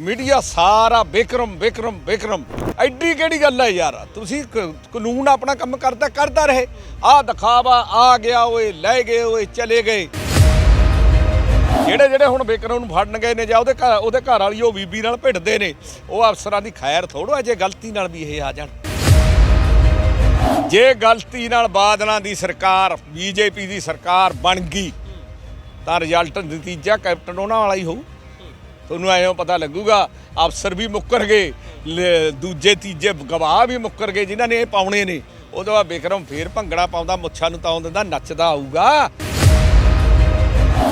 Media ਸਾਰਾ ਬਿਕਰਮ ਬਿਕਰਮ ਬਿਕਰਮ। ਐਡੀ ਕਿਹੜੀ ਗੱਲ ਹੈ ਯਾਰ? ਤੁਸੀਂ ਕਾਨੂੰਨ ਆਪਣਾ ਕੰਮ ਕਰਦਾ ਕਰਦਾ ਰਹੇ। ਆ ਦਿਖਾਵਾ, ਆ ਗਿਆ ਓਏ, ਲੈ ਗਏ ਓਏ, ਚਲੇ ਗਏ। ਜਿਹੜੇ ਜਿਹੜੇ ਹੁਣ ਬਿਕਰਮ ਨੂੰ ਫੜਨ ਗਏ ਨੇ ਜਾਂ ਉਹਦੇ ਘਰ ਉਹਦੇ ਘਰ ਵਾਲੀ ਉਹ ਬੀਬੀ ਨਾਲ ਭਿੜਦੇ ਨੇ, ਉਹ ਅਫਸਰਾਂ ਦੀ ਖੈਰ ਥੋੜੋ ਜੇ ਗਲਤੀ ਨਾਲ ਵੀ ਇਹ ਆ ਜਾਣ। ਜੇ ਗਲਤੀ ਨਾਲ ਬਾਦਲਾਂ ਦੀ ਸਰਕਾਰ, ਬੀਜੇਪੀ ਦੀ ਸਰਕਾਰ ਬਣ ਗਈ, ਤਾਂ ਰਿਜ਼ਲਟ ਨਤੀਜਾ ਕੈਪਟਨ ਉਹਨਾਂ ਵਾਲਾ ਹੀ ਹੋਊ। ਤੁਹਾਨੂੰ ਐਂ ਪਤਾ ਲੱਗੂਗਾ, ਅਫਸਰ ਵੀ ਮੁੱਕਰ ਗਏ ਦੂਜੇ, ਤੀਜੇ ਗਵਾਹ ਵੀ ਮੁੱਕਰ ਗਏ, ਜਿਨ੍ਹਾਂ ਨੇ ਇਹ ਪਾਉਣੇ ਨੇ। ਉਹਦੇ ਬਾਅਦ ਬਿਕਰਮ ਫੇਰ ਭੰਗੜਾ ਪਾਉਂਦਾ, ਮੁੱਛਾਂ ਨੂੰ ਤਾਉਂ ਦਿੰਦਾ, ਨੱਚਦਾ ਆਊਗਾ।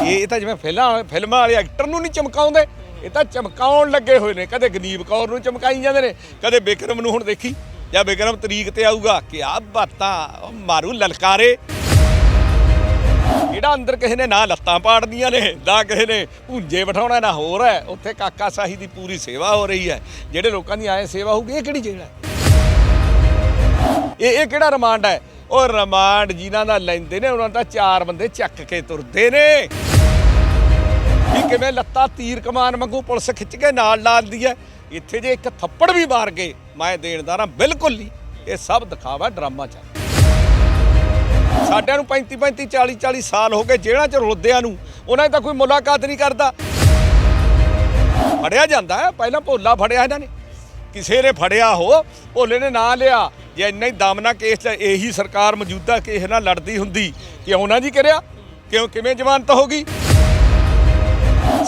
ਇਹ ਤਾਂ ਜਿਵੇਂ ਫਿਲਮਾਂ ਫਿਲਮਾਂ ਵਾਲੇ ਐਕਟਰ ਨੂੰ ਨਹੀਂ ਚਮਕਾਉਂਦੇ, ਇਹ ਤਾਂ ਚਮਕਾਉਣ ਲੱਗੇ ਹੋਏ ਨੇ। ਕਦੇ ਗਨੀਬ ਕੌਰ ਨੂੰ ਚਮਕਾਈ ਜਾਂਦੇ ਨੇ, ਕਦੇ ਬਿਕਰਮ ਨੂੰ ਹੁਣ ਦੇਖੀ। ਜਾਂ ਬਿਕਰਮ ਤਰੀਕ ਤੇ ਆਊਗਾ, ਕਿ ਆ ਬਾਤਾਂ ਮਾਰੂ ਲਲਕਾਰੇ। ਜਿਹੜਾ ਅੰਦਰ ਕਿਸੇ ਨੇ ਨਾ ਲੱਤਾਂ ਪਾੜਦੀਆਂ ਨੇ, ਨਾ ਕਿਸੇ ਨੇ ਭੁੰਜੇ ਬਿਠਾਉਣਾ ਨਾ ਹੋਰ ਹੈ, ਉੱਥੇ ਕਾਕਾ ਸਾਹੀ ਦੀ ਪੂਰੀ ਸੇਵਾ ਹੋ ਰਹੀ ਹੈ। ਜਿਹੜੇ ਲੋਕਾਂ ਦੀ ਆਏ ਸੇਵਾ ਹੋਊਗੀ, ਇਹ ਕਿਹੜੀ ਜੇਲ੍ਹ ਹੈ? ਇਹ ਇਹ ਕਿਹੜਾ ਰਿਮਾਂਡ ਹੈ? ਉਹ ਰਿਮਾਂਡ ਜਿਨ੍ਹਾਂ ਦਾ ਲੈਂਦੇ ਨੇ, ਉਹਨਾਂ ਦਾ ਚਾਰ ਬੰਦੇ ਚੱਕ ਕੇ ਤੁਰਦੇ ਨੇ। ਵੀ ਕਿਵੇਂ ਲੱਤਾਂ ਤੀਰ ਕਮਾਨ ਵਾਂਗੂ ਪੁਲਿਸ ਖਿੱਚ ਕੇ ਨਾਲ ਲਾਉਂਦੀ ਹੈ। ਇੱਥੇ ਜੇ ਇੱਕ ਥੱਪੜ ਵੀ ਮਾਰ ਗਏ, ਮੈਂ ਦੇਣਦਾਰ ਹਾਂ ਬਿਲਕੁਲ ਨਹੀਂ। ਇਹ ਸਭ ਦਿਖਾਵਾ ਡਰਾਮਾ ਚੱਲ ਸਾਡਿਆਂ ਨੂੰ 35 35 40 40 ਸਾਲ ਹੋ ਗਏ ਜਿਹੜਾ 'ਚ ਰੋਲਦਿਆਂ ਨੂੰ। ਉਹਨਾਂ ਦੀ ਤਾਂ ਕੋਈ ਮੁਲਾਕਾਤ ਨਹੀਂ ਕਰਦਾ। ਫੜਿਆ ਜਾਂਦਾ ਹੈ, ਪਹਿਲਾਂ ਭੋਲਾ ਫੜਿਆ ਇਹਨਾਂ ਨੇ। ਕਿਸੇ ਨੇ ਫੜਿਆ ਹੋ, ਭੋਲੇ ਨੇ ਨਾਂ ਲਿਆ। ਜੇ ਇੰਨਾ ਹੀ ਦਮਨਾ ਕੇਸ 'ਚ ਇਹੀ ਸਰਕਾਰ ਮੌਜੂਦਾ ਕੇਸ ਨਾਲ ਲੜਦੀ ਹੁੰਦੀ ਕਿਉਂ ਨਾ ਜੀ ਕਰਿਆ? ਕਿਉਂ, ਕਿਵੇਂ ਜ਼ਮਾਨਤ ਹੋ ਗਈ?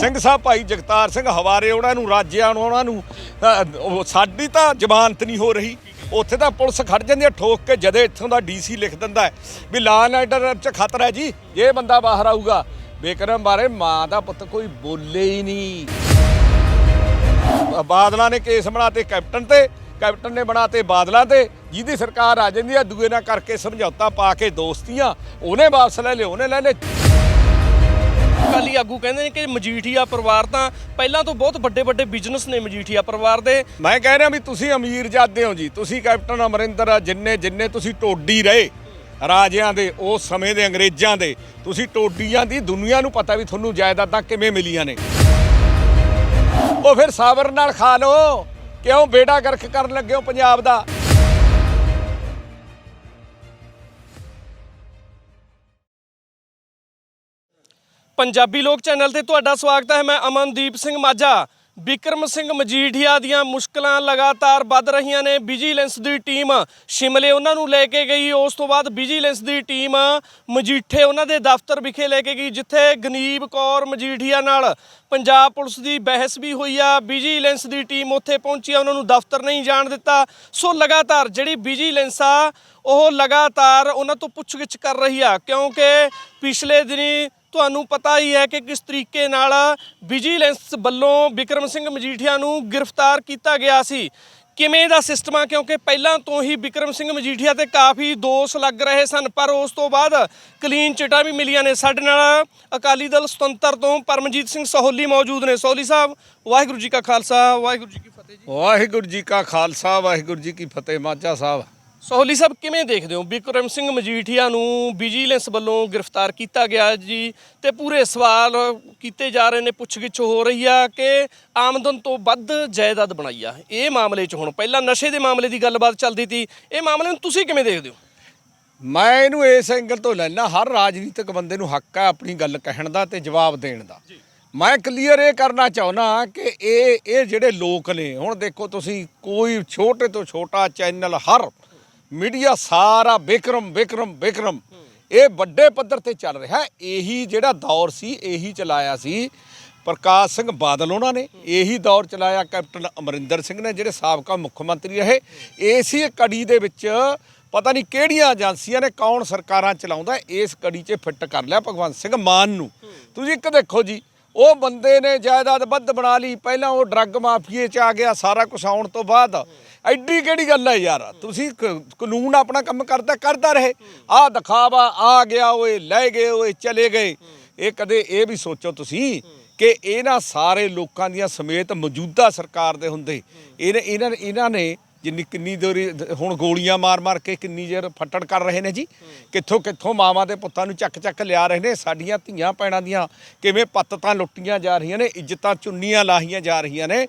ਸਿੰਘ ਸਾਹਿਬ ਭਾਈ ਜਗਤਾਰ ਸਿੰਘ ਹਵਾਰੇ, ਉਹਨਾਂ ਨੂੰ, ਰਾਜਿਆਂ ਨੂੰ, ਉਹਨਾਂ ਨੂੰ ਸਾਡੀ ਤਾਂ ਜ਼ਮਾਨਤ ਨਹੀਂ ਹੋ ਰਹੀ। ਉੱਥੇ ਤਾਂ ਪੁਲਿਸ ਖੜ ਜਾਂਦੀ ਹੈ, ਠੋਕ ਕੇ ਜਦੇ ਇੱਥੋਂ ਦਾ ਡੀਸੀ ਲਿਖ ਦਿੰਦਾ ਹੈ ਵੀ ਲਾ ਐਂਡ ਆਰਡਰ 'ਚ ਖਤਰਾ ਹੈ ਜੀ ਇਹ ਬੰਦਾ ਬਾਹਰ ਆਊਗਾ। ਬੇਕਰਮ ਬਾਰੇ ਮਾਂ ਦਾ ਪੁੱਤ ਕੋਈ ਬੋਲੇ ਹੀ ਨਹੀਂ। ਬਾਦਲਾਂ ਨੇ ਕੇਸ ਬਣਾਤੇ ਕੈਪਟਨ ਤੇ, ਕੈਪਟਨ ਨੇ ਬਣਾਤੇ ਬਾਦਲਾਂ ਤੇ, ਜਿਹਦੀ ਸਰਕਾਰ ਆ ਜਾਂਦੀ ਹੈ, ਦੂਏ ਨਾਲ ਕਰਕੇ ਸਮਝੌਤਾ ਪਾ ਕੇ ਦੋਸਤੀਆਂ, ਉਹਨੇ ਵਾਪਸ ਲੈ ਲਿਓ ਉਹਨੇ ਲੈ ਲੈ ਅਕਾਲੀ ਆਗੂ ਕਹਿੰਦੇ ਨੇ ਕਿ ਮਜੀਠੀਆ ਪਰਿਵਾਰ ਤਾਂ ਪਹਿਲਾਂ ਤੋਂ ਬਹੁਤ ਵੱਡੇ ਵੱਡੇ ਬਿਜ਼ਨਸ ਨੇ ਮਜੀਠੀਆ ਪਰਿਵਾਰ ਦੇ। ਮੈਂ ਕਹਿ ਰਿਹਾ ਵੀ ਤੁਸੀਂ ਅਮੀਰ ਜਾਦੇ ਹੋ ਜੀ ਤੁਸੀਂ ਕੈਪਟਨ ਅਮਰਿੰਦਰ ਆ, ਜਿੰਨੇ ਜਿੰਨੇ ਤੁਸੀਂ ਟੋਡੀ ਰਹੇ ਰਾਜਿਆਂ ਦੇ ਉਸ ਸਮੇਂ ਦੇ ਅੰਗਰੇਜ਼ਾਂ ਦੇ ਤੁਸੀਂ ਟੋਡੀਆਂ ਦੀ ਦੁਨੀਆ ਨੂੰ ਪਤਾ ਵੀ ਤੁਹਾਨੂੰ ਜਾਇਦਾਦਾਂ ਕਿਵੇਂ ਮਿਲੀਆਂ ਨੇ। ਉਹ ਫਿਰ ਸਾਬਰ ਨਾਲ ਖਾ ਲਓ ਕਿਉਂ ਬੇੜਾ ਗਰਕ ਕਰਨ ਲੱਗੇ ਹੋ ਪੰਜਾਬ ਦਾ? ਪੰਜਾਬੀ ਲੋਕ ਚੈਨਲ ਤੇ ਤੁਹਾਡਾ ਸਵਾਗਤ ਹੈ। ਮੈਂ ਅਮਨਦੀਪ ਸਿੰਘ ਮਾਝਾ। ਬਿਕਰਮ ਸਿੰਘ ਮਜੀਠੀਆ ਦੀਆਂ ਮੁਸ਼ਕਲਾਂ ਲਗਾਤਾਰ ਵੱਧ ਰਹੀਆਂ ਨੇ। ਵਿਜੀਲੈਂਸ ਦੀ ਟੀਮ ਸ਼ਿਮਲੇ ਉਹਨਾਂ ਨੂੰ ਲੈ ਕੇ ਗਈ। ਉਸ ਤੋਂ ਬਾਅਦ ਵਿਜੀਲੈਂਸ ਦੀ ਟੀਮ ਮਜੀਠੇ ਉਹਨਾਂ ਦੇ ਦਫ਼ਤਰ ਵਿਖੇ ਲੈ ਕੇ ਗਈ, ਜਿੱਥੇ ਗਨੀਬ ਕੌਰ ਮਜੀਠੀਆ ਨਾਲ ਪੰਜਾਬ ਪੁਲਿਸ ਦੀ ਬਹਿਸ ਵੀ ਹੋਈ ਆ। ਵਿਜੀਲੈਂਸ ਦੀ ਟੀਮ ਉੱਥੇ ਪਹੁੰਚੀ ਆ, ਉਹਨਾਂ ਨੂੰ ਦਫ਼ਤਰ ਨਹੀਂ ਜਾਣ ਦਿੱਤਾ। ਸੋ ਲਗਾਤਾਰ ਜਿਹੜੀ ਵਿਜੀਲੈਂਸ ਆ, ਉਹ ਲਗਾਤਾਰ ਉਹਨਾਂ ਤੋਂ ਪੁੱਛਗਿੱਛ ਕਰ ਰਹੀ ਆ, ਕਿਉਂਕਿ ਪਿਛਲੇ ਦਿਨੀ ਤੁਹਾਨੂੰ ਪਤਾ ਹੀ ਹੈ ਕਿ ਕਿਸ ਤਰੀਕੇ ਨਾਲ ਵਿਜੀਲੈਂਸ ਵੱਲੋਂ ਵਿਕਰਮ ਸਿੰਘ ਮਜੀਠੀਆ ਨੂੰ ਗ੍ਰਿਫਤਾਰ ਕੀਤਾ ਗਿਆ ਸੀ। ਕਿਵੇਂ ਦਾ ਸਿਸਟਮ ਆ? ਕਿਉਂਕਿ ਪਹਿਲਾਂ ਤੋਂ ਹੀ ਵਿਕਰਮ ਸਿੰਘ ਮਜੀਠੀਆ ਤੇ ਕਾਫੀ ਦੋਸ਼ ਲੱਗ ਰਹੇ ਸਨ, ਪਰ ਉਸ ਤੋਂ ਬਾਅਦ ਕਲੀਨ ਚਿਟਾਂ ਵੀ ਮਿਲੀਆਂ ਨੇ। ਸਾਡੇ ਨਾਲ ਅਕਾਲੀ ਦਲ ਸੁਤੰਤਰ ਤੋਂ ਪਰਮਜੀਤ ਸਿੰਘ ਸਹੋਲੀ ਮੌਜੂਦ ਨੇ। ਸਹੋਲੀ ਸਾਹਿਬ, ਵਾਹਿਗੁਰੂ ਜੀ ਕਾ ਖਾਲਸਾ, ਵਾਹਿਗੁਰੂ ਜੀ ਕੀ ਫਤਿਹ ਜੀ। ਵਾਹਿਗੁਰੂ ਜੀ ਕਾ ਖਾਲਸਾ, ਵਾਹਿਗੁਰੂ ਜੀ ਕੀ ਫਤਿਹ, ਮਾਝਾ ਸਾਹਿਬ। ਸੋਹਲੀ ਸਾਹਿਬ ਕਿਵੇਂ ਦੇਖਦੇ ਹੋ? ਵਿਕਰਮ ਸਿੰਘ ਮਜੀਠੀਆ ਨੂੰ ਵਿਜੀਲੈਂਸ ਵੱਲੋਂ ਗ੍ਰਿਫਤਾਰ ਕੀਤਾ ਗਿਆ ਜੀ ਤੇ ਪੂਰੇ ਸਵਾਲ ਕੀਤੇ ਜਾ ਰਹੇ ਨੇ ਪੁੱਛਗਿੱਛ ਹੋ ਰਹੀ ਆ ਕਿ ਆਮਦਨ ਤੋਂ ਵੱਧ ਜਾਇਦਾਦ ਬਣਾਈ ਆ। ਇਹ ਮਾਮਲੇ 'ਚ ਹੁਣ ਪਹਿਲਾਂ ਨਸ਼ੇ ਦੇ ਮਾਮਲੇ ਦੀ ਗੱਲਬਾਤ ਚੱਲਦੀ ਸੀ ਇਹ ਮਾਮਲੇ ਨੂੰ ਤੁਸੀਂ ਕਿਵੇਂ ਦੇਖਦੇ ਹੋ? ਮੈਂ ਇਹਨੂੰ ਇਸ ਐਂਗਲ ਤੋਂ ਲੈਣਾ ਹਰ ਰਾਜਨੀਤਿਕ ਬੰਦੇ ਨੂੰ ਹੱਕ ਹੈ ਆਪਣੀ ਗੱਲ ਕਹਿਣ ਦਾ ਤੇ ਜਵਾਬ ਦੇਣ ਦਾ। ਮੈਂ ਕਲੀਅਰ ਇਹ ਕਰਨਾ ਚਾਹੁੰਦਾ ਕਿ ਇਹ ਇਹ ਜਿਹੜੇ ਲੋਕ ਨੇ ਹੁਣ ਦੇਖੋ ਤੁਸੀਂ ਕੋਈ ਛੋਟੇ ਤੋਂ ਛੋਟਾ ਚੈਨਲ ਹਰ ਮੀਡੀਆ ਸਾਰਾ ਬਿਕਰਮ ਬਿਕਰਮ ਬਿਕਰਮ। ਇਹ ਵੱਡੇ ਪੱਧਰ ਤੇ ਚੱਲ ਰਿਹਾ। ਇਹੀ ਜਿਹੜਾ ਦੌਰ ਸੀ, ਇਹੀ ਚਲਾਇਆ ਸੀ। ਪ੍ਰਕਾਸ਼ ਸਿੰਘ ਬਾਦਲ ਉਹਨਾਂ ਨੇ ਇਹੀ ਦੌਰ ਚਲਾਇਆ। ਕੈਪਟਨ ਅਮਰਿੰਦਰ ਸਿੰਘ ਨੇ ਜਿਹੜੇ ਸਾਬਕਾ ਮੁੱਖ ਮੰਤਰੀ ਰਹੇ। ਇਸੇ ਕੜੀ ਦੇ ਵਿੱਚ ਪਤਾ ਨਹੀਂ ਕਿਹੜੀਆਂ ਏਜੰਸੀਆਂ ਨੇ ਕੌਣ ਸਰਕਾਰਾਂ ਚਲਾਉਂਦਾ। ਇਸ ਕੜੀ 'ਚ ਫਿੱਟ ਕਰ ਲਿਆ ਭਗਵੰਤ ਸਿੰਘ ਮਾਨ ਨੂੰ। ਤੁਸੀਂ ਇੱਕ ਦੇਖੋ ਜੀ ਉਹ ਬੰਦੇ ਨੇ ਜਾਇਦਾਦ ਵੱਧ ਬਣਾ ਲਈ, ਪਹਿਲਾਂ ਉਹ ਡਰੱਗ ਮਾਫੀਏ 'ਚ ਆ ਗਿਆ, ਸਾਰਾ ਕੁਝ ਆਉਣ ਤੋਂ ਬਾਅਦ। ਐਡੀ ਕਿਹੜੀ ਗੱਲ ਹੈ ਯਾਰ? ਤੁਸੀਂ ਕ- ਕਾਨੂੰਨ ਆਪਣਾ ਕੰਮ ਕਰਦਾ ਕਰਦਾ ਰਹੇ। ਆ ਦਿਖਾਵਾ ਆ ਗਿਆ ਓਏ, ਲੈ ਗਏ ਓਏ, ਚਲੇ ਗਏ। ਇਹ ਕਦੇ ਇਹ ਵੀ ਸੋਚੋ ਤੁਸੀਂ ਕਿ ਇਹਨਾਂ ਸਾਰੇ ਲੋਕਾਂ ਦੀਆਂ ਸਮੇਤ ਮੌਜੂਦਾ ਸਰਕਾਰ ਦੇ ਹੁੰਦੇ। ਇਹਨੇ, ਇਹਨਾਂ ਇਹਨਾਂ ਨੇ ਜਿੰਨੀ ਕਿੰਨੀ ਦੇਰੀ, ਹੁਣ ਗੋਲੀਆਂ ਮਾਰ-ਮਾਰ ਕੇ ਕਿੰਨੀ ਜ਼ਰ ਫੱਟੜ ਕਰ ਰਹੇ ਨੇ ਜੀ। ਕਿੱਥੋਂ ਕਿੱਥੋਂ ਮਾਵਾਂ ਦੇ ਪੁੱਤਾਂ ਨੂੰ ਚੱਕ-ਚੱਕ ਲਿਆ ਰਹੇ ਨੇ, ਸਾਡੀਆਂ ਧੀਆਂ ਭੈਣਾਂ ਦੀਆਂ ਕਿਵੇਂ ਪੱਤਤਾਂ ਲੁੱਟੀਆਂ ਜਾ ਰਹੀਆਂ ਨੇ, ਇੱਜ਼ਤਾਂ ਚੁੰਨੀਆਂ ਲਾਹੀਆਂ ਜਾ ਰਹੀਆਂ ਨੇ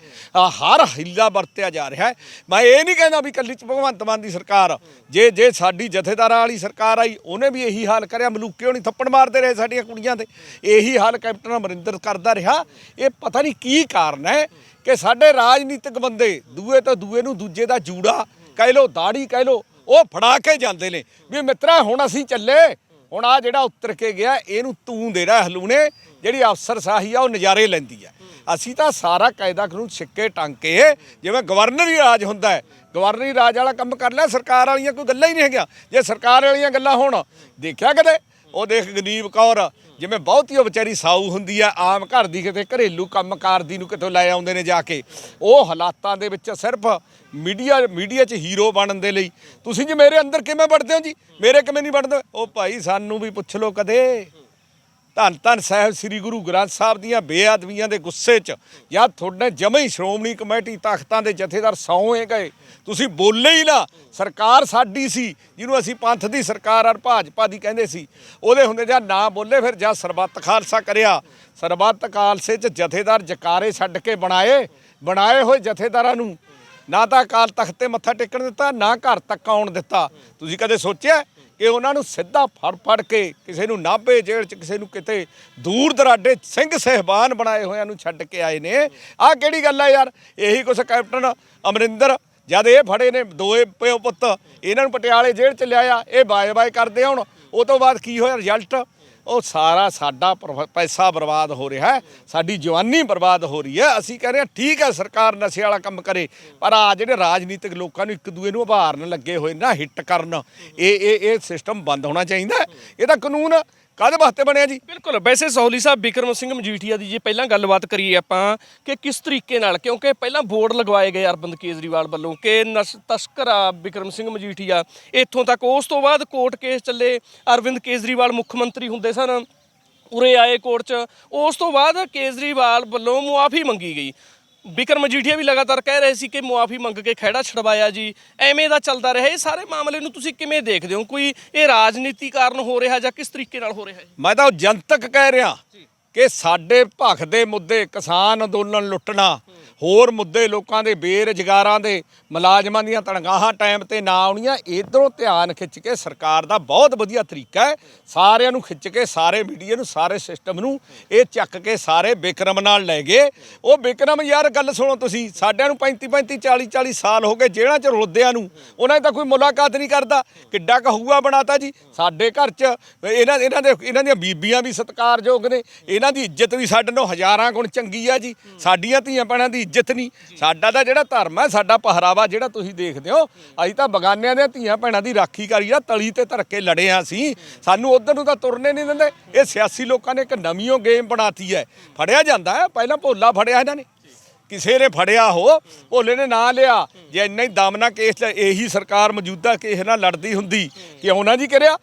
ਹਰ ਹਿੱਲਾ ਵਰਤਿਆ ਜਾ ਰਿਹਾ ਮੈਂ ਇਹ ਨਹੀਂ ਕਹਿੰਦਾ ਵੀ ਕੱਲੀ ਚ ਭਗਵੰਤ ਮਾਨ ਦੀ ਸਰਕਾਰ, ਜੇ ਜੇ ਸਾਡੀ ਜਥੇਦਾਰਾਂ ਵਾਲੀ ਸਰਕਾਰ ਆਈ, ਉਹਨੇ ਵੀ ਇਹੀ ਹਾਲ ਕਰਿਆ ਮਲੂਕੇ ਨਹੀਂ ਥੱਪੜ ਮਾਰਦੇ ਰਹੇ ਸਾਡੀਆਂ ਕੁੜੀਆਂ ਤੇ ਇਹੀ ਹਾਲ ਕੈਪਟਨ ਅਮਰਿੰਦਰ ਕਰਦਾ ਰਿਹਾ। ਇਹ ਪਤਾ ਨਹੀਂ ਕੀ ਕਾਰਨ ਹੈ ਕਿ ਸਾਡੇ ਰਾਜਨੀਤਿਕ ਬੰਦੇ ਦੂਏ ਤੋਂ ਦੂਏ ਨੂੰ ਦੂਜੇ ਦਾ ਜੂੜਾ ਕਹਿ ਲੋ ਦਾੜੀ ਕਹਿ ਲੋ ਉਹ ਫੜਾ ਕੇ ਜਾਂਦੇ ਨੇ। ਵੀ ਮਿੱਤਰਾ, ਹੁਣ ਅਸੀਂ ਚੱਲੇ। ਹੁਣ ਆ ਜਿਹੜਾ ਉਤਰ ਕੇ ਗਿਆ, ਇਹਨੂੰ ਤੂੰ ਦੇਣਾ ਹਲੂਣੇ। ਜਿਹੜੀ ਅਫਸਰਸ਼ਾਹੀ ਆ, ਉਹ ਨਜ਼ਾਰੇ ਲੈਂਦੀ ਆ। ਅਸੀਂ ਤਾਂ ਸਾਰਾ ਕਾਇਦਾ ਕਾਨੂੰਨ ਸਿੱਕੇ ਟੰਗ ਕੇ ਜਿਵੇਂ ਗਵਰਨਰੀ ਰਾਜ ਹੁੰਦਾ ਹੈ। ਗਵਰਨਰੀ ਰਾਜ ਵਾਲਾ ਕੰਮ ਕਰ ਲਿਆ, ਸਰਕਾਰ ਵਾਲੀਆਂ ਕੋਈ ਗੱਲਾਂ ਹੀ ਨਹੀਂ ਹੈਗੀਆਂ। ਜੇ ਸਰਕਾਰ ਵਾਲੀਆਂ ਗੱਲਾਂ ਹੋਣ, ਦੇਖਿਆ ਕਦੇ? ਉਹ ਦੇਖ ਗਨੀਬ ਕੌਰ ਜਿਵੇਂ ਬਹੁਤੀ ਉਹ ਵਿਚਾਰੀ ਸਾਊ ਹੁੰਦੀ ਆ, ਆਮ ਘਰ ਦੀ ਕਿਤੇ ਘਰੇਲੂ ਕੰਮਕਾਰ ਦੀ ਨੂੰ ਕਿਤੋਂ ਲੈ ਆਉਂਦੇ ਨੇ ਜਾ ਕੇ। ਉਹ ਹਾਲਾਤਾਂ ਦੇ ਵਿੱਚ ਸਿਰਫ ਮੀਡੀਆ ਮੀਡੀਆ 'ਚ ਹੀਰੋ ਬਣਨ ਦੇ ਲਈ। ਤੁਸੀਂ ਜੀ ਮੇਰੇ ਅੰਦਰ ਕਿਵੇਂ ਵੜਦੇ ਹੋ ਜੀ? ਮੇਰੇ ਕਿਵੇਂ ਨਹੀਂ ਵੜਦੇ? ਉਹ ਭਾਈ ਸਾਨੂੰ ਵੀ ਪੁੱਛ ਲਓ ਕਦੇ। ਧੰਨ ਧੰਨ ਸਾਹਿਬ ਸ੍ਰੀ ਗੁਰੂ ਗ੍ਰੰਥ ਸਾਹਿਬ ਦੀਆਂ ਬੇਅਦਬੀਆਂ ਦੇ ਗੁੱਸੇ 'ਚ। ਜਾਂ ਤੁਹਾਡੇ ਜਮੇ ਹੀ ਸ਼੍ਰੋਮਣੀ ਕਮੇਟੀ ਤਖਤਾਂ ਦੇ ਜਥੇਦਾਰ ਸੌਂਏ ਗਏ। ਤੁਸੀਂ ਬੋਲੇ ਹੀ ਨਾ। ਸਰਕਾਰ ਸਾਡੀ ਸੀ, ਜਿਹਨੂੰ ਅਸੀਂ ਪੰਥ ਦੀ ਸਰਕਾਰ ਔਰ ਭਾਜਪਾ ਦੀ ਕਹਿੰਦੇ ਸੀ। ਉਹਦੇ ਹੁੰਦੇ ਜਾਂ ਨਾ ਬੋਲੇ ਫਿਰ ਜਾਂ ਸਰਬੱਤ ਖਾਲਸਾ ਕਰਿਆ। ਸਰਬੱਤ ਖਾਲਸੇ 'ਚ ਜਥੇਦਾਰ ਜਕਾਰੇ ਛੱਡ ਕੇ ਬਣਾਏ। ਬਣਾਏ ਹੋਏ ਜਥੇਦਾਰਾਂ ਨੂੰ ਨਾ ਤਾਂ ਅਕਾਲ ਤਖਤ ਤੇ ਮੱਥਾ ਟੇਕਣ ਦਿੱਤਾ, ਨਾ ਘਰ ਤੱਕ ਆਉਣ ਦਿੱਤਾ। ਤੁਸੀਂ ਕਦੇ ਸੋਚਿਆ ਕਿ ਉਹਨਾਂ ਨੂੰ ਸਿੱਧਾ ਫੜ ਫੜ ਕੇ ਕਿਸੇ ਨੂੰ ਨਾਭੇ ਜੇਲ੍ਹ 'ਚ, ਕਿਸੇ ਨੂੰ ਕਿਤੇ ਦੂਰ ਦਰਾਡੇ ਸਿੰਘ ਸਹਿਬਾਨ ਬਣਾਏ ਹੋਇਆਂ ਨੂੰ ਛੱਡ ਕੇ ਆਏ ਨੇ? ਆਹ ਕਿਹੜੀ ਗੱਲ ਆ ਯਾਰ? ਇਹੀ ਕੁਛ ਕੈਪਟਨ ਅਮਰਿੰਦਰ, ਜਦ ਇਹ ਫੜੇ ਨੇ ਦੋਏ ਪਿਓ ਪੁੱਤ, ਇਹਨਾਂ ਨੂੰ ਪਟਿਆਲੇ ਜੇਲ੍ਹ 'ਚ ਲਿਆਇਆ, ਇਹ ਬਾਏ ਬਾਏ ਕਰਦੇ ਹੁਣ ਉਹ ਤੋਂ ਬਾਅਦ ਕੀ ਹੋਇਆ? ਰਿਜ਼ਲਟ ਉਹ ਸਾਰਾ ਸਾਡਾ ਪਰ- ਪੈਸਾ ਬਰਬਾਦ ਹੋ ਰਿਹਾ ਹੈ। ਸਾਡੀ ਜਵਾਨੀ ਬਰਬਾਦ ਹੋ ਰਹੀ ਹੈ। ਅਸੀਂ ਕਹਿੰਦੇ ਹਾਂ, ਠੀਕ ਹੈ, ਸਰਕਾਰ ਨਸ਼ੇ ਵਾਲਾ ਕੰਮ ਕਰੇ, ਪਰ ਆ ਜਿਹੜੇ ਰਾਜਨੀਤਿਕ ਲੋਕਾਂ ਨੂੰ ਇੱਕ ਦੂਏ ਨੂੰ ਉਭਾਰਨ ਲੱਗੇ ਹੋਏ ਨਾ ਹਿੱਟ ਕਰਨ, ਇਹ ਇਹ ਇਹ ਸਿਸਟਮ ਬੰਦ ਹੋਣਾ ਚਾਹੀਦਾ ਇਹਦਾ ਕਾਨੂੰਨ ਕਾਹਦੇ ਵਾਸਤੇ ਬਣਿਆ ਜੀ? ਬਿਲਕੁਲ, ਵੈਸੇ ਸੋਹਲੀ ਸਾਹਿਬ, ਬਿਕਰਮ ਸਿੰਘ ਮਜੀਠੀਆ ਦੀ ਜੇ ਪਹਿਲਾਂ ਗੱਲਬਾਤ ਕਰੀਏ ਆਪਾਂ ਕਿ ਕਿਸ ਤਰੀਕੇ ਨਾਲ, ਕਿਉਂਕਿ ਪਹਿਲਾਂ ਬੋਰਡ ਲਗਵਾਏ ਗਏ ਅਰਵਿੰਦ ਕੇਜਰੀਵਾਲ ਵੱਲੋਂ ਕਿ ਨਸ਼, ਤਸਕਰ ਆ ਬਿਕਰਮ ਸਿੰਘ ਮਜੀਠੀਆ, ਇੱਥੋਂ ਤੱਕ ਉਸ ਤੋਂ ਬਾਅਦ ਕੋਰਟ ਕੇਸ ਚੱਲੇ, ਅਰਵਿੰਦ ਕੇਜਰੀਵਾਲ ਮੁੱਖ ਮੰਤਰੀ ਹੁੰਦੇ ਸਨ, ਉਰੇ ਆਏ ਕੋਰਟ 'ਚ, ਉਸ ਤੋਂ ਬਾਅਦ ਕੇਜਰੀਵਾਲ ਵੱਲੋਂ ਮੁਆਫੀ ਮੰਗੀ ਗਈ। ਬਿਕਰਮ ਮਜੀਠੀਆ ਵੀ ਲਗਾਤਾਰ ਕਹਿ ਰਹੇ ਸੀ ਕਿ ਮੁਆਫੀ ਮੰਗ ਕੇ ਖਹਿੜਾ ਛਡਵਾਇਆ ਜੀ। ਐਵੇਂ ਦਾ ਚੱਲਦਾ ਰਿਹਾ। ਇਹ ਸਾਰੇ ਮਾਮਲੇ ਨੂੰ ਤੁਸੀਂ ਕਿਵੇਂ ਦੇਖਦੇ ਹੋ? ਕੋਈ ਇਹ ਰਾਜਨੀਤੀ ਕਾਰਨ ਹੋ ਰਿਹਾ ਜਾਂ ਕਿਸ ਤਰੀਕੇ ਨਾਲ ਹੋ ਰਿਹਾ ਹੈ ਮੈਂ ਤਾਂ ਉਹ ਜਨਤਕ ਕਹਿ ਰਿਹਾ ਕਿ ਸਾਡੇ ਭਖ ਦੇ ਮੁੱਦੇ, ਕਿਸਾਨ ਅੰਦੋਲਨ ਲੁੱਟਣਾ, ਹੋਰ ਮੁੱਦੇ ਲੋਕਾਂ ਦੇ ਬੇਰੁਜ਼ਗਾਰਾਂ ਦੇ ਮੁਲਾਜ਼ਮਾਂ ਦੀਆਂ ਤਨਖਾਹਾਂ ਟਾਈਮ ਤੇ ਨਾ ਆਉਣੀਆਂ, ਇਧਰੋਂ ਧਿਆਨ ਖਿੱਚ ਕੇ ਸਰਕਾਰ ਦਾ ਬਹੁਤ ਵਧੀਆ ਤਰੀਕਾ ਹੈ। ਸਾਰਿਆਂ ਨੂੰ ਖਿੱਚ ਕੇ, ਸਾਰੇ ਮੀਡੀਆ ਨੂੰ, ਸਾਰੇ ਸਿਸਟਮ ਨੂੰ, ਇਹ ਚੱਕ ਕੇ ਸਾਰੇ ਬਿਕਰਮ ਨਾਲ ਲੈ ਗਏ। ਉਹ ਬਿਕਰਮ ਯਾਰ ਗੱਲ ਸੁਣੋ ਤੁਸੀਂ, ਸਾਡਿਆਂ ਨੂੰ 35 35 40 40 ਸਾਲ ਹੋ ਗਏ ਜੇਲ੍ਹਾਂ 'ਚ ਰੋਲਦਿਆਂ ਨੂੰ, ਉਹਨਾਂ ਦੀ ਤਾਂ ਕੋਈ ਮੁਲਾਕਾਤ ਨਹੀਂ ਕਰਦਾ। ਕਿੱਡਾ ਕਹੂਆ ਬਣਾਤਾ ਜੀ? ਸਾਡੇ ਘਰ 'ਚ, ਇਹਨਾਂ ਇਹਨਾਂ ਦੇ, ਇਹਨਾਂ ਦੀਆਂ ਬੀਬੀਆਂ ਵੀ ਸਤਿਕਾਰਯੋਗ ਨੇ, ਇਹਨਾਂ ਦੀ ਇੱਜ਼ਤ ਵੀ ਸਾਡੇ ਨੂੰ ਹਜ਼ਾਰਾਂ ਗੁਣ ਚੰਗੀ ਆ ਜੀ। ਸਾਡੀਆਂ ਧੀਆਂ ਭੈਣਾਂ ਦੀ ਇੱਜ਼ਤ ਨਹੀਂ। ਸਾਡਾ ਤਾਂ ਜਿਹੜਾ ਧਰਮ ਹੈ, ਸਾਡਾ ਪਹਿਰਾਵਾ ਜਿਹੜਾ ਤੁਸੀਂ ਦੇਖਦੇ ਹੋ, ਅਸੀਂ ਤਾਂ ਬਗਾਨਿਆਂ ਦੇ ਧੀਆਂ ਭੈਣਾਂ ਦੀ ਰਾਖੀ ਕਰੀ ਆ, ਤਲੀ ਤੇ ਧਰ ਕੇ ਲੜੇ ਆ ਅਸੀਂ। ਸਾਨੂੰ ਉਧਰ ਨੂੰ ਤਾਂ ਤੁਰਨੇ ਨਹੀਂ ਦਿੰਦੇ। ਇਹ ਸਿਆਸੀ ਲੋਕਾਂ ਨੇ ਇੱਕ ਨਵੀਂ ਗੇਮ ਬਣਾਤੀ ਹੈ। ਫੜਿਆ ਜਾਂਦਾ ਹੈ। ਪਹਿਲਾਂ ਭੋਲਾ ਫੜਿਆ ਇਹਨਾਂ ਨੇ। ਕਿਸੇ ਨੇ ਫੜਿਆ ਹੋ, ਭੋਲੇ ਨੇ ਨਾਂ ਲਿਆ। ਜੇ ਇੰਨਾ ਹੀ ਦਮ ਨਾਲ ਕੇਸ ਲੈ- ਇਹੀ ਸਰਕਾਰ ਮੌਜੂਦਾ ਕੇਸ ਨਾਲ ਲੜਦੀ ਹੁੰਦੀ ਕਿਉਂ ਨਾ ਜੀ ਕਰਿਆ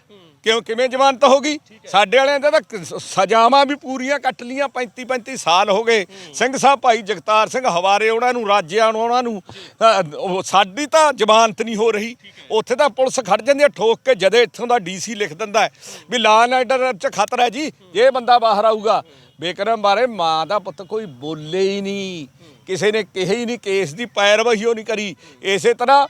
ਕਿਉਂ ਕਿਵੇਂ ਜ਼ਮਾਨਤ ਹੋ। ਗਈ ਸਾਡੇ ਵਾਲਿਆਂ ਦਾ ਤਾਂ ਸਜ਼ਾਵਾਂ ਵੀ ਪੂਰੀਆਂ ਕੱਟ ਲੀਆਂ 35 35 ਸਾਲ ਹੋ ਗਏ। ਸਿੰਘ ਸਾਹਿਬ ਭਾਈ ਜਗਤਾਰ ਸਿੰਘ ਹਵਾਰੇ ਉਹਨਾਂ ਨੂੰ ਰਾਜਿਆਂ ਨੂੰ ਉਹਨਾਂ ਨੂੰ ਸਾਡੀ ਤਾਂ ਜ਼ਮਾਨਤ ਨਹੀਂ ਹੋ ਰਹੀ। ਉੱਥੇ ਤਾਂ ਪੁਲਿਸ ਖੜ ਜਾਂਦੀ ਹੈ ਠੋਕ ਕੇ ਜਦੇ ਇੱਥੋਂ ਦਾ ਡੀਸੀ ਲਿਖ ਦਿੰਦਾ ਹੈ ਵੀ ਲਾਅ ਐਂਡ ਆਰਡਰ 'ਚ ਖਤਰਾ ਹੈ ਜੀ ਇਹ ਬੰਦਾ ਬਾਹਰ ਆਊਗਾ। ਬੇਕਰਮ ਬਾਰੇ ਮਾਂ ਦਾ ਪੁੱਤ ਕੋਈ ਬੋਲੇ ਹੀ ਨਹੀਂ। ਕਿਸੇ ਨੇ ਕਿਹਾ ਹੀ ਨਹੀਂ ਕੇਸ ਦੀ ਪੈਰਵਾਈ ਉਹ ਨਹੀਂ ਕਰੀ। ਇਸੇ ਤਰ੍ਹਾਂ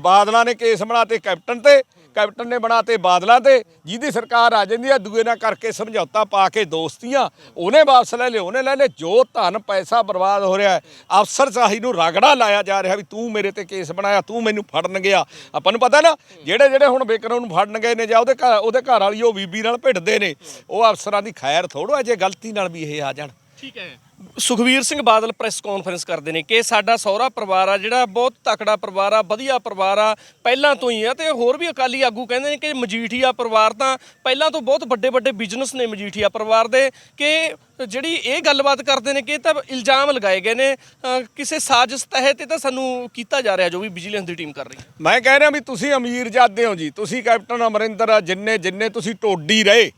ਬਾਦਲਾਂ ਨੇ ਕੇਸ ਬਣਾਤੇ ਕੈਪਟਨ ਤੇ ਕੈਪਟਨ ਨੇ ਬਣਾਤੇ ਬਾਦਲਾਂ ਤੇ, ਜਿਹਦੀ ਸਰਕਾਰ ਆ ਜਾਂਦੀ ਆ, ਦੂਏ ਨਾਲ ਕਰਕੇ ਸਮਝੌਤਾ ਪਾ ਕੇ ਦੋਸਤੀਆਂ, ਉਹਨੇ ਵਾਪਸ ਲੈ ਲਿਓ ਉਹਨੇ ਲੈ ਲੈ ਜੋ ਧਨ ਪੈਸਾ ਬਰਬਾਦ ਹੋ ਰਿਹਾ ਹੈ, ਅਫਸਰ ਸਾਹੀ ਨੂੰ ਰਗੜਾ ਲਾਇਆ ਜਾ ਰਿਹਾ ਵੀ ਤੂੰ ਮੇਰੇ ਤੇ ਕੇਸ ਬਣਾਇਆ, ਤੂੰ ਮੈਨੂੰ ਫੜਨ ਗਿਆ। ਆਪਾਂ ਨੂੰ ਪਤਾ ਨਾ, ਜਿਹੜੇ ਜਿਹੜੇ ਹੁਣ ਬੇਕਰ ਨੂੰ ਫੜਨ ਗਏ ਨੇ ਜਾਂ ਉਹਦੇ ਘਰ ਉਹਦੇ ਘਰ ਵਾਲੀ ਉਹ ਬੀਬੀ ਨਾਲ ਭਿੜਦੇ ਨੇ, ਉਹ ਅਫਸਰਾਂ ਦੀ ਖੈਰ ਥੋੜੋ ਜੇ ਗਲਤੀ ਨਾਲ ਵੀ ਇਹ ਆ ਜਾਣ। ਠੀਕ ਹੈ। ਸੁਖਵੀਰ ਸਿੰਘ ਬਾਦਲ ਪ੍ਰੈਸ ਕਾਨਫਰੰਸ ਕਰਦੇ ਨੇ ਕਿ ਸਾਡਾ ਸਹੁਰਾ ਪਰਿਵਾਰ ਆ, ਜਿਹੜਾ ਬਹੁਤ ਤਕੜਾ ਪਰਿਵਾਰ ਆ, ਵਧੀਆ ਪਰਿਵਾਰ ਆ, ਪਹਿਲਾਂ ਤੋਂ ਹੀ ਆ ਤੇ ਹੋਰ ਵੀ ਅਕਾਲੀ ਆਗੂ ਕਹਿੰਦੇ ਨੇ ਕਿ ਮਜੀਠੀਆ ਪਰਿਵਾਰ ਤਾਂ ਪਹਿਲਾਂ ਤੋਂ ਬਹੁਤ ਵੱਡੇ ਵੱਡੇ ਬਿਜ਼ਨਸ ਨੇ ਮਜੀਠੀਆ ਪਰਿਵਾਰ ਦੇ, ਕਿ ਜਿਹੜੀ ਇਹ ਗੱਲਬਾਤ ਕਰਦੇ ਨੇ ਕਿ ਤਾਂ ਇਲਜ਼ਾਮ ਲਗਾਏ ਗਏ ਨੇ ਕਿਸੇ ਸਾਜ਼ਿਸ਼ ਤਹਿਤ ਇਹ ਤਾਂ ਸਾਨੂੰ ਕੀਤਾ ਜਾ ਰਿਹਾ ਜੋ ਵੀ ਵਿਜੀਲੈਂਸ ਦੀ ਟੀਮ ਕਰ ਰਹੀ ਮੈਂ ਕਹਿ ਰਿਹਾ ਵੀ ਤੁਸੀਂ ਅਮੀਰ ਜਾਦੇ ਹੋ ਜੀ, ਤੁਸੀਂ ਕੈਪਟਨ ਅਮਰਿੰਦਰ ਜਿੰਨੇ ਜਿੰਨੇ ਤੁਸੀਂ ਟੋਡੀ ਰਹੇ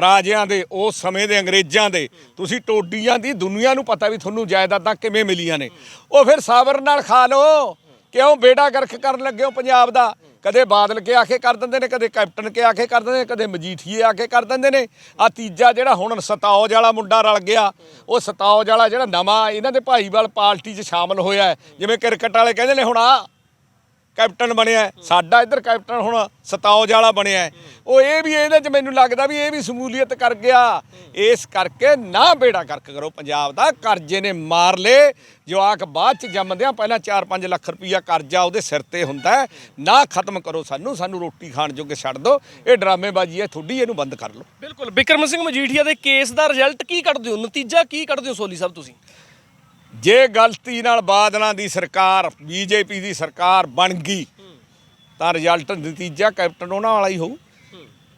ਰਾਜਿਆਂ ਦੇ, ਉਸ ਸਮੇਂ ਦੇ ਅੰਗਰੇਜ਼ਾਂ ਦੇ। ਤੁਸੀਂ ਟੋਡੀਆਂ ਦੀ ਦੁਨੀਆ ਨੂੰ ਪਤਾ ਵੀ ਤੁਹਾਨੂੰ ਜਾਇਦਾਦਾਂ ਕਿਵੇਂ ਮਿਲੀਆਂ ਨੇ। ਉਹ ਫਿਰ ਸਾਬਰ ਨਾਲ ਖਾ ਲਓ। ਕਿਉਂ ਬੇੜਾ ਗਰਖ ਕਰਨ ਲੱਗੇ ਹੋ ਪੰਜਾਬ ਦਾ? ਕਦੇ ਬਾਦਲ ਕੇ ਆਖੇ ਕਰ ਦਿੰਦੇ ਨੇ, ਕਦੇ ਕੈਪਟਨ ਕੇ ਆਖੇ ਕਰ ਦਿੰਦੇ ਨੇ, ਕਦੇ ਮਜੀਠੀਏ ਆਖੇ ਕਰ ਦਿੰਦੇ ਨੇ। ਆ ਤੀਜਾ ਜਿਹੜਾ ਹੁਣ ਸਤੌਜ ਵਾਲਾ ਮੁੰਡਾ ਰਲ ਗਿਆ, ਉਹ ਸਤੌਜ ਵਾਲਾ ਜਿਹੜਾ ਨਵਾਂ, ਇਹਨਾਂ ਦੇ ਭਾਈਵਾਲ ਪਾਰਟੀ 'ਚ ਸ਼ਾਮਲ ਹੋਇਆ ਜਿਵੇਂ ਕ੍ਰਿਕਟ ਵਾਲੇ ਕਹਿੰਦੇ ਨੇ ਹੁਣ ਆ ਕੈਪਟਨ ਬਣਿਆ ਸਾਡਾ ਇੱਧਰ ਕੈਪਟਨ ਹੁਣ ਸਤੌਜ ਵਾਲਾ ਬਣਿਆ ਉਹ ਇਹ ਵੀ ਇਹਦੇ 'ਚ ਮੈਨੂੰ ਲੱਗਦਾ ਵੀ ਇਹ ਵੀ ਸਮੂਲੀਅਤ ਕਰ ਗਿਆ। ਇਸ ਕਰਕੇ ਨਾ ਬੇੜਾ ਕਰਕ ਕਰੋ। ਪੰਜਾਬ ਦਾ ਕਰਜ਼ੇ ਨੇ ਮਾਰ ਲੇ ਜਵਾਕ ਬਾਅਦ ਚ ਜੰਮਦਿਆਂ ਪਹਿਲਾਂ 4-5 ਲੱਖ ਰੁਪਈਆ ਕਰਜ਼ਾ ਉਹਦੇ ਸਿਰ ਤੇ ਹੁੰਦਾ ਨਾ ਖਤਮ ਕਰੋ ਸਾਨੂੰ। ਸਾਨੂੰ ਰੋਟੀ ਖਾਣ ਜੋਗੇ ਛੱਡ ਦਿਓ ਇਹ ਡਰਾਮੇਬਾਜ਼ੀ ਹੈ। ਥੋੜੀ ਇਹਨੂੰ ਬੰਦ ਕਰ ਲਓ। ਬਿਲਕੁਲ। ਬਿਕਰਮ ਸਿੰਘ ਮਜੀਠੀਆ ਦੇ ਕੇਸ ਦਾ ਰਿਜ਼ਲਟ ਕੀ ਕੱਢਦੇ ਹੋ? ਨਤੀਜਾ ਕੀ ਕੱਢਦੇ ਹੋ ਸੋਲੀ ਸਾਹਿਬ ਤੁਸੀਂ? ਜੇ ਗਲਤੀ ਨਾਲ ਬਾਦਲਾਂ ਦੀ ਸਰਕਾਰ, ਬੀਜੇਪੀ ਦੀ ਸਰਕਾਰ ਬਣ ਗਈ, ਤਾਂ ਰਿਜ਼ਲਟ ਨਤੀਜਾ ਕੈਪਟਨ ਉਹਨਾਂ ਵਾਲਾ ਹੀ ਹੋਊ।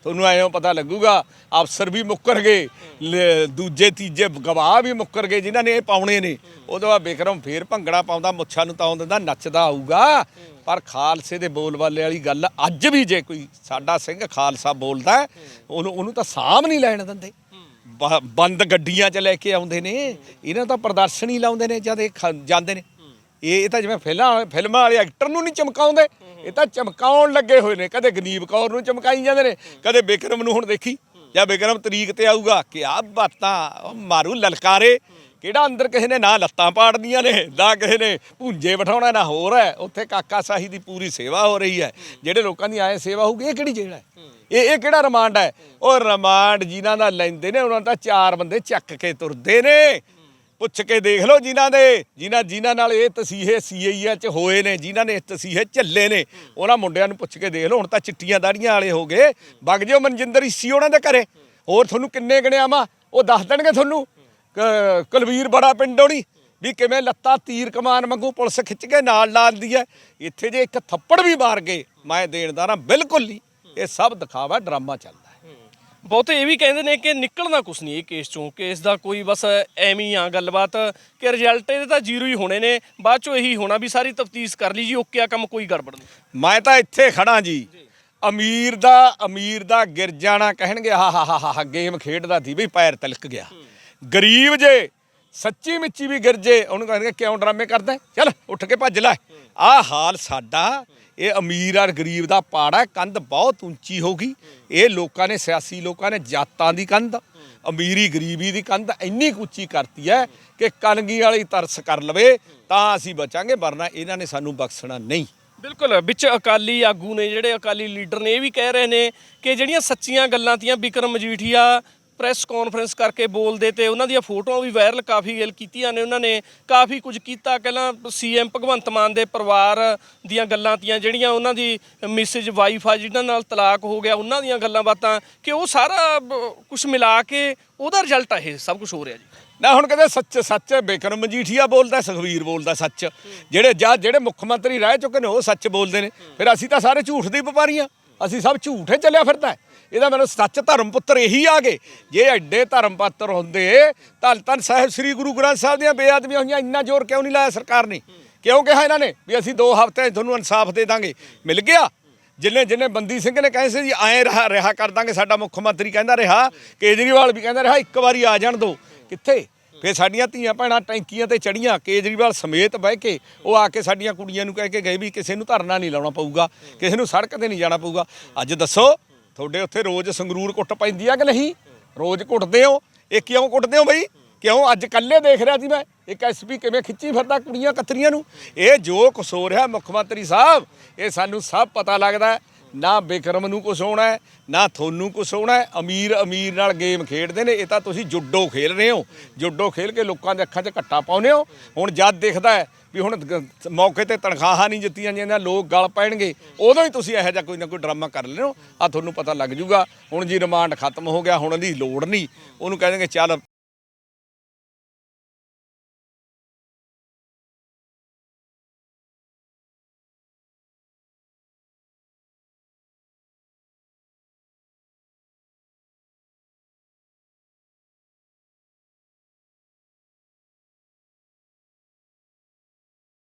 ਤੁਹਾਨੂੰ ਐਂ ਪਤਾ ਲੱਗੂਗਾ, ਅਫਸਰ ਵੀ ਮੁੱਕਰ ਗਏ, ਲ- ਦੂਜੇ, ਤੀਜੇ ਗਵਾਹ ਵੀ ਮੁੱਕਰ ਗਏ, ਜਿਨ੍ਹਾਂ ਨੇ ਇਹ ਪਾਉਣੇ ਨੇ। ਉਦੋਂ ਬਾਅਦ ਬਿਕਰਮ ਫੇਰ ਭੰਗੜਾ ਪਾਉਂਦਾ, ਮੁੱਛਾਂ ਨੂੰ ਤਾਉਂ ਦਿੰਦਾ, ਨੱਚਦਾ ਆਊਗਾ। ਪਰ ਖਾਲਸੇ ਦੇ ਬੋਲਬਾਲੇ ਵਾਲੀ ਗੱਲ, ਅੱਜ ਵੀ ਜੇ ਕੋਈ ਸਾਡਾ ਸਿੰਘ ਖਾਲਸਾ ਬੋਲਦਾ, ਉਹਨੂੰ ਉਹਨੂੰ ਤਾਂ ਸਾਂਭ ਨਹੀਂ ਲੈਣ ਦਿੰਦੇ। ਬ- ਬੰਦ ਗੱਡੀਆਂ 'ਚ ਲੈ ਕੇ ਆਉਂਦੇ ਨੇ। ਇਹਨਾਂ ਤਾਂ ਪ੍ਰਦਰਸ਼ਨ ਹੀ ਲਾਉਂਦੇ ਨੇ, ਜਦ ਇਹ ਖ- ਜਾਂਦੇ ਨੇ। ਇਹ ਇਹ ਤਾਂ ਜਿਵੇਂ ਫਿਲਮਾਂ ਫਿਲਮਾਂ ਵਾਲੇ ਐਕਟਰ ਨੂੰ ਨਹੀਂ ਚਮਕਾਉਂਦੇ। ਇਹ ਤਾਂ ਚਮਕਾਉਣ ਲੱਗੇ ਹੋਏ ਨੇ। ਕਦੇ ਗਨੀਬ ਕੌਰ ਨੂੰ ਚਮਕਾਈ ਜਾਂਦੇ ਨੇ, ਕਦੇ ਬਿਕਰਮ ਨੂੰ। ਹੁਣ ਦੇਖੀ, ਜਾਂ ਬਿਕਰਮ ਤਰੀਕ ਤੇ ਆਊਗਾ ਕਿ ਆ ਬਾਤਾਂ, ਉਹ ਮਾਰੂ ਲਲਕਾਰੇ। ਕਿਹੜਾ ਅੰਦਰ ਕਿਸੇ ਨੇ ਨਾ ਲੱਤਾਂ ਪਾੜਦੀਆਂ ਨੇ, ਨਾ ਕਿਸੇ ਨੇ ਭੁੰਜੇ ਬਿਠਾਉਣਾ ਨਾ ਹੋਰ ਹੈ। ਉੱਥੇ ਕਾਕਾ ਸਾਹੀ ਦੀ ਪੂਰੀ ਸੇਵਾ ਹੋ ਰਹੀ ਹੈ। ਜਿਹੜੇ ਲੋਕਾਂ ਦੀ ਆਏ ਸੇਵਾ ਹੋਊਗੀ, ਇਹ ਕਿਹੜੀ ਜੇਲ੍ਹ ਹੈ? ਇਹ ਇਹ ਕਿਹੜਾ ਰਿਮਾਂਡ ਹੈ? ਉਹ ਰਿਮਾਂਡ ਜਿਨ੍ਹਾਂ ਦਾ ਲੈਂਦੇ ਨੇ, ਉਹਨਾਂ ਦਾ ਚਾਰ ਬੰਦੇ ਚੱਕ ਕੇ ਤੁਰਦੇ ਨੇ। ਪੁੱਛ ਕੇ ਦੇਖ ਲਓ ਜਿਨ੍ਹਾਂ ਦੇ, ਜਿਨ੍ਹਾਂ ਜਿਨ੍ਹਾਂ ਨਾਲ ਇਹ ਤਸੀਹੇ ਸੀਆਈਏ ਚ ਹੋਏ ਨੇ, ਜਿਨ੍ਹਾਂ ਨੇ ਇਹ ਤਸੀਹੇ ਝੱਲੇ ਨੇ, ਉਹਨਾਂ ਮੁੰਡਿਆਂ ਨੂੰ ਪੁੱਛ ਕੇ ਦੇਖ ਲਓ, ਹੁਣ ਤਾਂ ਚਿੱਟੀਆਂ ਦਾੜੀਆਂ ਵਾਲੇ ਹੋ ਗਏ। ਵਗ ਜਿਓ ਮਨਜਿੰਦਰ ਈਸੀ ਉਹਨਾਂ ਦੇ ਘਰੇ। ਹੋਰ ਤੁਹਾਨੂੰ ਕਿੰਨੇ ਗਣਿਆਵਾ ਉਹ ਦੱਸ ਦੇਣਗੇ ਤੁਹਾਨੂੰ। ਕੁਲਵੀਰ ਬੜਾ ਪਿੰਡੋਣੀ ਵੀ ਕਿਵੇਂ ਲੱਤਾਂ ਤੀਰ ਕਮਾਨ ਵਾਂਗੂ ਪੁਲਿਸ ਖਿੱਚ ਕੇ ਨਾਲ ਲਾਉਂਦੀ ਹੈ। ਇੱਥੇ ਜੇ ਇੱਕ ਥੱਪੜ ਵੀ ਮਾਰ ਗਏ ਮੈਂ ਦੇਣਦਾਰ ਬਿਲਕੁਲ ਨਹੀਂ। ਇਹ ਸਭ ਦਿਖਾਵਾ ਡਰਾਮਾ ਚੱਲਦਾ ਹੈ। ਬਹੁਤੇ ਇਹ ਵੀ ਕਹਿੰਦੇ ਨੇ ਕਿ ਨਿਕਲਣਾ ਕੁਛ ਨਹੀਂ ਇਹ ਕੇਸ ਚੋਂ। ਕੇਸ ਦਾ ਕੋਈ ਬਸ ਐਵੇਂ ਆ ਗੱਲਬਾਤ ਕਿ ਰਿਜ਼ਲਟ ਇਹਦੇ ਤਾਂ ਜ਼ੀਰੋ ਹੀ ਹੋਣੇ ਨੇ। ਬਾਅਦ ਚੋਂ ਇਹੀ ਹੋਣਾ ਵੀ ਸਾਰੀ ਤਫਤੀਸ਼ ਕਰ ਲਈ ਜੀ ਓਕੇ ਆ ਕੰਮ ਕੋਈ ਗੜਬੜ ਨਹੀਂ। ਮੈਂ ਤਾਂ ਇੱਥੇ ਖੜਾ ਜੀ। ਅਮੀਰ ਦਾ ਅਮੀਰ ਦਾ ਗਿਰ ਜਾਣਾ ਕਹਿਣਗੇ ਹਾ ਹਾ ਹਾ ਹਾ ਗੇਮ ਖੇਡਦਾ ਸੀ ਵੀ ਪੈਰ ਤਿਲਕ ਗਿਆ। ਗਰੀਬ ਜੇ, ਸੱਚੀ ਮਿੱਚੀ ਵੀ ਗਿਰਜੇ ਉਹਨੂੰ ਕਹਿੰਦੇ ਕਿਉਂ ਡਰਾਮੇ ਕਰਦਾ ਚੱਲ, ਉੱਠ ਕੇ ਭੱਜ ਲੈ। ਆਹ ਹਾਲ ਸਾਡਾ, ਇਹ ਅਮੀਰ ਔਰ ਗਰੀਬ ਦਾ ਪਾੜਾ ਹੈ। ਕੰਧ ਬਹੁਤ ਉੱਚੀ ਹੋ ਗਈ। ਇਹ ਲੋਕਾਂ ਨੇ, ਸਿਆਸੀ ਲੋਕਾਂ ਨੇ ਜਾਤਾਂ ਦੀ ਕੰਧ, ਅਮੀਰੀ ਗਰੀਬੀ ਦੀ ਕੰਧ ਇੰਨੀ ਕੁ ਉੱਚੀ ਕਰਤੀ ਹੈ ਕਿ ਕਲਗੀ ਵਾਲੀ ਤਰਸ ਕਰ ਲਵੇ, ਤਾਂ ਅਸੀਂ ਬਚਾਂਗੇ, ਵਰਨਾ ਇਹਨਾਂ ਨੇ ਸਾਨੂੰ ਬਖਸ਼ਣਾ ਨਹੀਂ। ਬਿਲਕੁਲ, ਵਿੱਚ ਅਕਾਲੀ ਆਗੂ ਨੇ, ਜਿਹੜੇ ਅਕਾਲੀ ਲੀਡਰ ਨੇ, ਇਹ ਵੀ ਕਹਿ ਰਹੇ ਨੇ ਕਿ ਜਿਹੜੀਆਂ ਸੱਚੀਆਂ ਗੱਲਾਂ ਤੀਆਂ, ਬਿਕਰਮ ਮਜੀਠੀਆ ਪ੍ਰੈਸ ਕਾਨਫਰੰਸ ਕਰਕੇ ਬੋਲਦੇ ਤੇ ਉਹਨਾਂ ਦੀਆਂ ਫੋਟੋਆਂ ਵੀ ਵਾਇਰਲ ਕਾਫੀ ਗੱਲ ਕੀਤੀਆਂ ਨੇ, ਉਹਨਾਂ ਨੇ ਕਾਫੀ ਕੁਝ ਕੀਤਾ। ਪਹਿਲਾਂ ਸੀਐਮ ਭਗਵੰਤ ਮਾਨ ਦੇ ਪਰਿਵਾਰ ਦੀਆਂ ਗੱਲਾਂ ਤੀਆਂ, ਜਿਹੜੀਆਂ ਉਹਨਾਂ ਦੀ ਮਿਸਿਜ ਵਾਈਫ ਆ, ਜਿਹਨਾਂ ਨਾਲ ਤਲਾਕ ਹੋ ਗਿਆ, ਉਹਨਾਂ ਦੀਆਂ ਗੱਲਾਂ ਬਾਤਾਂ, ਕਿ ਉਹ ਸਾਰਾ ਕੁਝ ਮਿਲਾ ਕੇ ਉਹਦਾ ਰਿਜ਼ਲਟ ਆ ਇਹ, ਸਭ ਕੁਝ ਹੋ ਰਿਹਾ ਜੀ। ਨਾ, ਹੁਣ ਕਹਿੰਦੇ ਸੱਚ ਸੱਚ ਬਿਕਰਮ ਮਜੀਠੀਆ ਬੋਲਦਾ ਸੁਖਵੀਰ ਬੋਲਦਾ ਸੱਚ। ਜਿਹੜੇ ਜਾਂ, ਜਿਹੜੇ ਮੁੱਖ ਮੰਤਰੀ ਰਹਿ ਚੁੱਕੇ ਨੇ, ਉਹ ਸੱਚ ਬੋਲਦੇ ਨੇ। ਫਿਰ ਅਸੀਂ ਤਾਂ ਸਾਰੇ ਝੂਠ ਦੇ ਵਪਾਰੀ ਵਪਾਰੀਆਂ ਅਸੀਂ ਸਭ ਝੂਠੇ ਚੱਲਿਆ ਫਿਰਦਾ ਇਹਦਾ ਮੈਨੂੰ ਸੱਚ ਧਰਮ ਪੁੱਤਰ ਇਹੀ ਆ ਗਏ। ਜੇ ਐਡੇ ਧਰਮ ਪੁੱਤਰ ਹੁੰਦੇ, ਧੰਨ ਧੰਨ ਸਾਹਿਬ ਸ੍ਰੀ ਗੁਰੂ ਗ੍ਰੰਥ ਸਾਹਿਬ ਦੀਆਂ ਬੇਅਦਬੀਆਂ ਹੋਈਆਂ, ਇੰਨਾ ਜ਼ੋਰ ਕਿਉਂ ਨਹੀਂ ਲਾਇਆ ਸਰਕਾਰ ਨੇ? ਕਿਉਂ ਕਿਹਾ ਇਹਨਾਂ ਨੇ ਵੀ ਅਸੀਂ 2 ਹਫ਼ਤੇ 'ਚ ਤੁਹਾਨੂੰ ਇਨਸਾਫ ਦੇ ਦਾਂਗੇ? ਮਿਲ ਗਿਆ। ਜਿੰਨੇ ਜਿੰਨੇ ਬੰਦੀ ਸਿੰਘ ਨੇ ਕਹੇ ਸੀ ਜੀ, ਐਂ ਰਹਾ ਰਿਹਾ ਕਰ ਦਾਂਗੇ, ਸਾਡਾ ਮੁੱਖ ਮੰਤਰੀ ਕਹਿੰਦਾ ਰਿਹਾ, ਕੇਜਰੀਵਾਲ ਵੀ ਕਹਿੰਦਾ ਰਿਹਾ, ਇੱਕ ਵਾਰੀ ਆ ਜਾਣ ਦੋ। ਕਿੱਥੇ? ਫਿਰ ਸਾਡੀਆਂ ਧੀਆਂ ਭੈਣਾਂ ਟੈਂਕੀਆਂ ਤੇ ਚੜੀਆਂ ਕੇਜਰੀਵਾਲ ਸਮੇਤ ਬਹਿ ਕੇ ਉਹ ਆ ਕੇ ਸਾਡੀਆਂ ਕੁੜੀਆਂ ਨੂੰ ਕਹਿ ਕੇ ਗਏ ਵੀ ਕਿਸੇ ਨੂੰ ਧਰਨਾ ਨਹੀਂ ਲਾਉਣਾ ਪਊਗਾ, ਕਿਸੇ ਨੂੰ ਸੜਕ ਤੇ ਨਹੀਂ ਜਾਣਾ ਪਊਗਾ। ਅੱਜ ਦੱਸੋ ਤੁਹਾਡੇ ਉੱਥੇ ਰੋਜ਼ ਸੰਗਰੂਰ ਕੁੱਟ ਪੈਂਦੀ ਆ ਕਿ ਨਹੀਂ? ਰੋਜ਼ ਕੁੱਟਦੇ ਹੋ? ਇਹ ਕਿਉਂ ਕੁੱਟਦੇ ਹੋ ਬਈ? ਕਿਉਂ ਅੱਜ ਕੱਲੇ ਦੇਖ ਰਿਹਾ ਸੀ ਮੈਂ? ਇੱਕ ਐਸਪੀ ਕਿਵੇਂ ਖਿੱਚੀ ਫਿਰਦਾ ਕੁੜੀਆਂ ਕਤਰੀਆਂ ਨੂੰ? ਇਹ ਜੋ ਕੁਛ ਹੋ ਰਿਹਾ ਮੁੱਖ ਮੰਤਰੀ ਸਾਹਿਬ, ਇਹ ਸਾਨੂੰ ਸਭ ਪਤਾ ਲੱਗਦਾ ਨਾ ਬਿਕਰਮ ਨੂੰ ਕੁਛ ਹੋਣਾ ਨਾ ਤੁਹਾਨੂੰ ਕੁਛ ਹੋਣਾ ਅਮੀਰ ਅਮੀਰ ਨਾਲ ਗੇਮ ਖੇਡਦੇ ਨੇ, ਇਹ ਤਾਂ ਤੁਸੀਂ ਜੁੱਡੋ ਖੇਲ ਰਹੇ ਹੋ। ਜੁੱਡੋ ਖੇਲ ਕੇ ਲੋਕਾਂ ਦੇ ਅੱਖਾਂ 'ਚ ਘੱਟਾ ਪਾਉਂਦੇ ਹੋ। ਹੁਣ ਜਦ ਦਿਖਦਾ ਵੀ ਹੁਣ ਗ- ਮੌਕੇ ਤੇ ਤਨਖਾਹਾਂ ਨਹੀਂ ਦਿੱਤੀਆਂ ਜਾਂਦੀਆਂ ਲੋਕ ਗਲ ਪੈਣਗੇ, ਉਦੋਂ ਹੀ ਤੁਸੀਂ ਇਹੋ ਜਿਹਾ ਕੋਈ ਨਾ ਕੋਈ ਡਰਾਮਾ ਕਰ ਲੈਣੋ। ਆ ਤੁਹਾਨੂੰ ਪਤਾ ਲੱਗ ਜੂਗਾ, ਹੁਣ ਜੀ ਰਿਮਾਂਡ ਖਤਮ ਹੋ ਗਿਆ, ਹੁਣ ਉਹਦੀ ਲੋੜ ਨਹੀਂ। ਉਹਨੂੰ ਕਹਿ ਦੇਣਗੇ ਚੱਲ